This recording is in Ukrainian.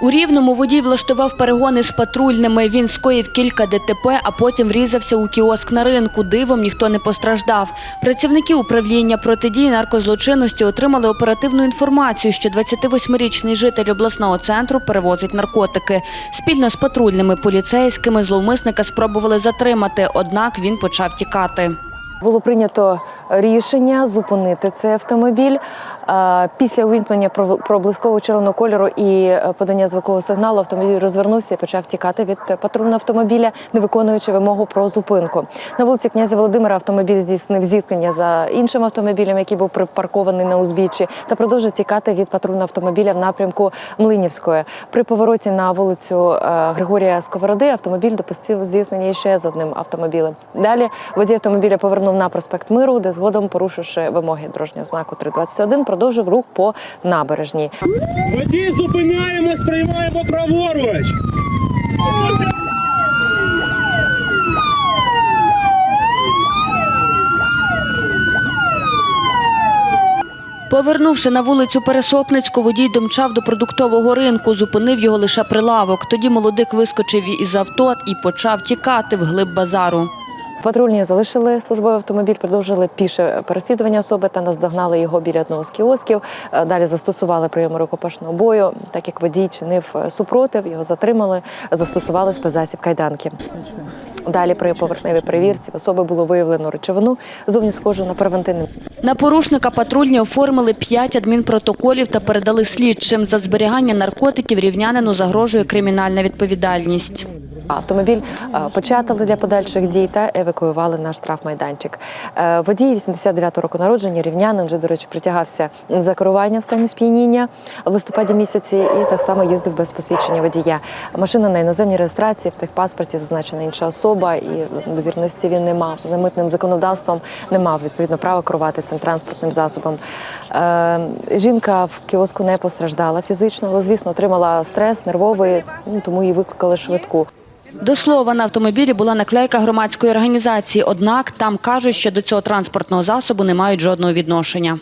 У Рівному водій влаштував перегони з патрульними. Він скоїв кілька ДТП, а потім врізався у кіоск на ринку. Дивом ніхто не постраждав. Працівники управління протидії наркозлочинності отримали оперативну інформацію, що 28-річний житель обласного центру перевозить наркотики. Спільно з патрульними поліцейськими зловмисника спробували затримати, однак він почав тікати. Було прийнято рішення зупинити цей автомобіль. Після увімкнення проблискового червоного кольору і е, подання звукового сигналу автомобіль розвернувся і почав тікати від патрульного автомобіля, не виконуючи вимогу про зупинку. На вулиці князя Володимира автомобіль здійснив зіткнення за іншим автомобілем, який був припаркований на узбіччі, та продовжив тікати від патрульного автомобіля в напрямку Млинівської. При повороті на вулицю е, Григорія Сковороди автомобіль допустив зіткнення ще з одним автомобілем. Далі водій автомобіля повернув на проспект Миру, де згодом, порушивши вимоги дорожнього знаку 321, продовжив рух по набережній. Водій, зупиняємось, приймаємо праворуч. Повернувши на вулицю Пересопницьку, водій домчав до продуктового ринку, зупинив його лише прилавок. Тоді молодик вискочив із авто і почав тікати вглиб базару. Патрульні залишили службовий автомобіль, продовжили піше переслідування особи та наздогнали його біля одного з кіосків. Е, Далі застосували прийоми рукопашного бою. Так як водій чинив е, супротив, його затримали, застосували спецзасіб кайданки. Далі при поверхневій перевірці особи було виявлено речовину зовні схожу на превентивний На порушника патрульні оформили п'ять адмінпротоколів та передали слідчим. За зберігання наркотиків рівнянину загрожує кримінальна відповідальність. Автомобіль е, початали для подальших дій та евакуювали на штрафмайданчик. Е, Водій 89-го року народження, рівнянин, вже, до речі, притягався за керування в стані сп'яніння в листопаді місяці і так само їздив без посвідчення водія. Машина на іноземній реєстрації, в техпаспорті зазначена інша особа, і довірності він не мав. За митним законодавством не мав відповідно права керувати цим транспортним засобом. Е, Жінка в кіоску не постраждала фізично, але, звісно, отримала стрес нервовий, ну, тому її викликали швидку. До слова, на автомобілі була наклейка громадської організації, однак там кажуть, що до цього транспортного засобу не мають жодного відношення.